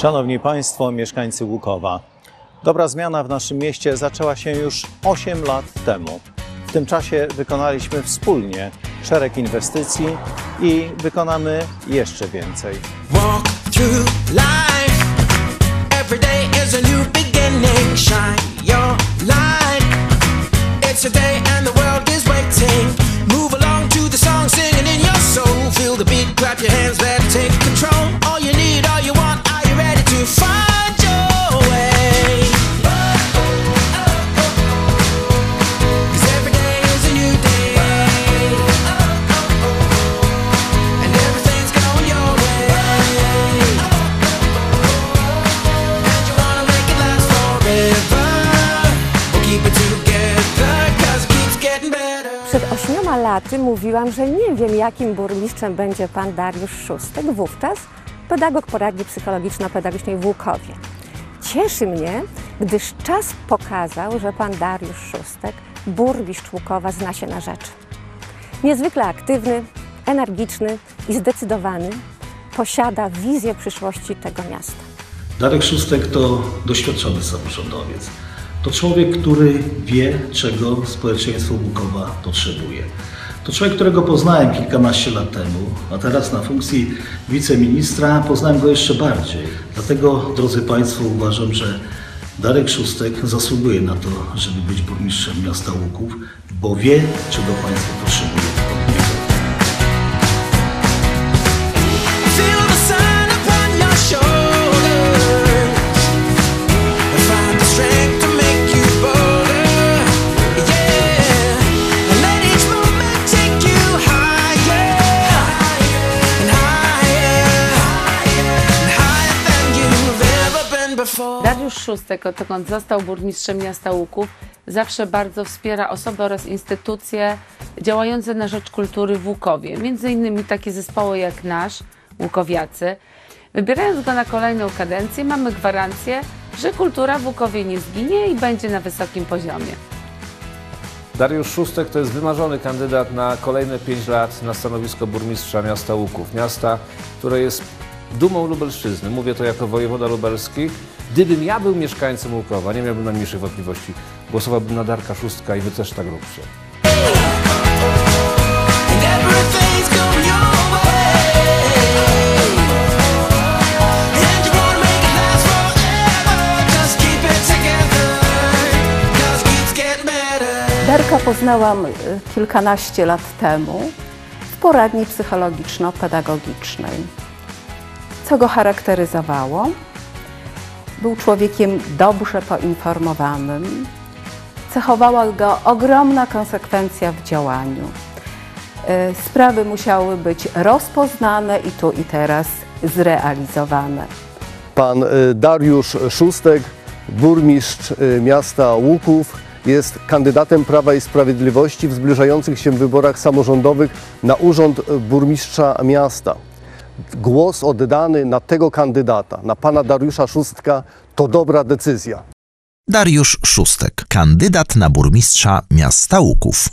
Szanowni Państwo, mieszkańcy Łukowa. Dobra zmiana w naszym mieście zaczęła się już 8 lat temu. W tym czasie wykonaliśmy wspólnie szereg inwestycji i wykonamy jeszcze więcej. Walk through life. Ośmioma laty mówiłam, że nie wiem, jakim burmistrzem będzie pan Dariusz Szóstek, wówczas pedagog poradni psychologiczno-pedagogicznej w Łukowie. Cieszy mnie, gdyż czas pokazał, że pan Dariusz Szóstek, burmistrz Łukowa, zna się na rzeczy. Niezwykle aktywny, energiczny i zdecydowany, posiada wizję przyszłości tego miasta. Darek Szóstek to doświadczony samorządowiec. To człowiek, który wie, czego społeczeństwo Łukowa potrzebuje. To człowiek, którego poznałem kilkanaście lat temu, a teraz na funkcji wiceministra poznałem go jeszcze bardziej. Dlatego, drodzy Państwo, uważam, że Darek Szóstek zasługuje na to, żeby być burmistrzem miasta Łuków, bo wie, czego Państwo potrzebuje. Dariusz Szóstek, odkąd został burmistrzem miasta Łuków, zawsze bardzo wspiera osoby oraz instytucje działające na rzecz kultury w Łukowie. Między innymi takie zespoły jak nasz, Łukowiacy. Wybierając go na kolejną kadencję, mamy gwarancję, że kultura w Łukowie nie zginie i będzie na wysokim poziomie. Dariusz Szóstek to jest wymarzony kandydat na kolejne 5 lat na stanowisko burmistrza miasta Łuków. Miasta, które jest dumą Lubelszczyzny. Mówię to jako wojewoda lubelski. Gdybym ja był mieszkańcem Łukowa, nie miałbym najmniejszych wątpliwości, głosowałbym na Darka Szóstka i wy też tak róbcie. Darka poznałam y, kilkanaście lat temu w poradni psychologiczno-pedagogicznej. Co go charakteryzowało? Był człowiekiem dobrze poinformowanym. Cechowała go ogromna konsekwencja w działaniu. Y, Sprawy musiały być rozpoznane i tu i teraz zrealizowane. Pan y, Dariusz Szóstek, burmistrz y, miasta Łuków, jest kandydatem Prawa i Sprawiedliwości w zbliżających się wyborach samorządowych na urząd burmistrza miasta. Głos oddany na tego kandydata, na pana Dariusza Szóstka, to dobra decyzja. Dariusz Szóstek, kandydat na burmistrza miasta Łuków.